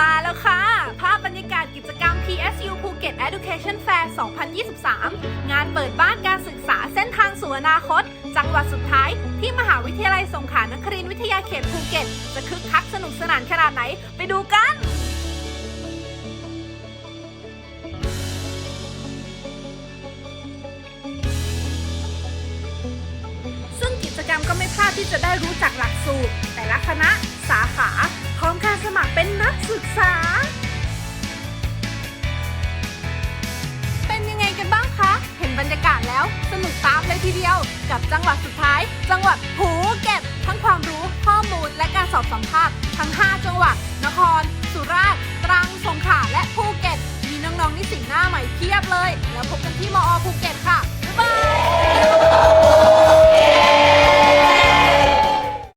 มาแล้วค่ะ ภาพบรรยากาศกิจกรรม PSU Phuket Education Fair 2023 งานเปิดบ้านการศึกษาเส้นทางสู่อนาคต จังหวัดสุดท้ายที่มหาวิทยาลัยสงขลานครินทรวิทยาเขตภูเก็ต จะคึกคักสนุกสนานขนาดไหน ไปดูกันกรรมก็ไม่พลาดที่จะได้รู้จัก ษา เป็นยังไงกันบ้างคะ เห็นบรรยากาศแล้วสนุกตามเลยทีเดียว กับจังหวัดสุดท้าย จังหวัดภูเก็ตทั้งความรู้ข้อมูลและการสอบสัมภาษณ์ทั้ง 5 จังหวัด นคร สุราษฎร์ตรังสงขลาและภูเก็ต มีน้องๆนิสิตหน้าใหม่เพียบเลย แล้วพบกันที่มอภู